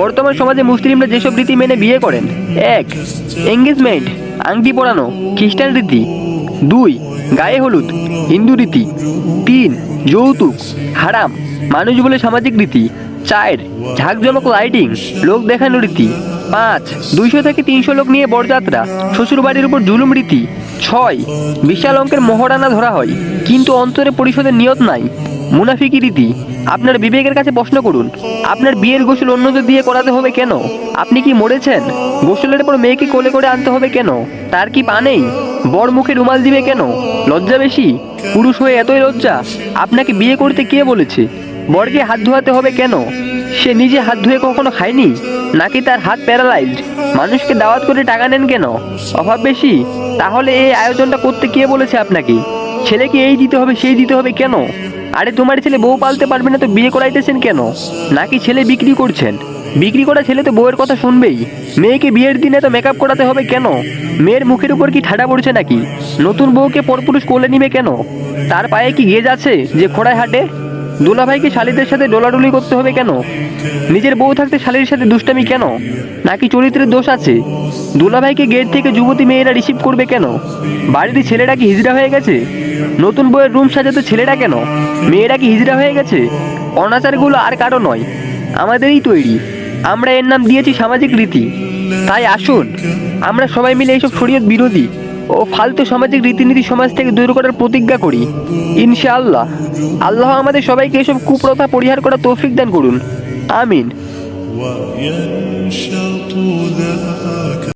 বর্তমান সমাজে মুসলিমরা যেসব রীতি মেনে বিয়ে করেন, এক এঙ্গেজমেন্ট আংটি পরানো, খ্রিস্টান রীতি, দুই, গায়ে হলুদ, হিন্দু রীতি, তিন, যৌতুক, হারাম মানুষ বলে সামাজিক রীতি, চার, ঝাঁকজমক লাইটিং লোক দেখানো রীতি, পাঁচ, দুইশো থেকে তিনশো লোক নিয়ে বরযাত্রা, শ্বশুরবাড়ির উপর জুলুম রীতি, ছয়, বিশাল অঙ্কের মহড়ানা ধরা হয়, কিন্তু অন্তরে পরিশোধের নিয়ত নাই মুনাফিকি রীতি, আপনার বিবেকের কাছে প্রশ্ন করুন, আপনার বিয়ের গোসল অন্যদের দিয়ে করাতে হবে কেন? আপনি কি মরেছেন? গোসলের পর মেয়েকে কোলে করে আনতে হবে কেন? তার কি পা নেই? বর মুখে রুমাল দিবে কেন? লজ্জা বেশি? পুরুষ হয়ে এতই লজ্জা? আপনাকে বিয়ে করতে কে বলেছে? বরকে হাত ধোয়াতে হবে কেন? সে নিজে হাত ধুয়ে কখনো খায়নি? নাকি তার হাত প্যারালাইজড? মানুষকে দাওয়াত করে টাকা নেন কেন? অভাব বেশি? তাহলে এই আয়োজনটা করতে কে বলেছে আপনাকে? ছেলেকে এই দিতে হবে, সেই দিতে হবে কেন? আরে তোমার ছেলে বউ পালতে পারবে না তো বিয়ে করাইতেছেন কেন? নাকি ছেলে বিক্রি করছেন? বিক্রি করা ছেলে তো বউয়ের কথা শুনবেই। মেয়েকে বিয়ের দিনে তো মেকআপ করাতে হবে কেন? মেয়ের মুখের উপর কি ঠাডা পড়ছে নাকি? নতুন বউকে পরপুরুষ কোলে নিবে কেন? তার পায়ে কি গেজ আছে যে খোড়ায় হাঁটে? দুলাভাইকে শালিদের সাথে ডোলাডুলি করতে হবে কেন? নিজের বউ থাকতে শালির সাথে দুষ্টামি কেন? নাকি চরিত্রের দোষ আছে? দুলাভাইকে গেট থেকে যুবতী মেয়েরা রিসিভ করবে কেন? বাড়িতে ছেলেরা কি হিজড়া হয়ে গেছে? নতুন বইয়ের রুম সাজাতে ছেলেরা কেন? মেয়েরা কি হিজড়া হয়ে গেছে? অনাচারগুলো আর কারও নয়। আমাদেরই তৈরি। আমরা এর নাম দিয়েছি সামাজিক রীতি। তাই আসুন, আমরা সবাই মিলে এইসব শরীয়ত বিরোধী ও ফালতু সামাজিক রীতিনীতি সমাজ থেকে দূর করার প্রতিজ্ঞা করি। ইনশাআল্লাহ। আল্লাহ আমাদের সবাইকে এসব কুপ্রথা পরিহার করার তৌফিক দান করুন। আমিন।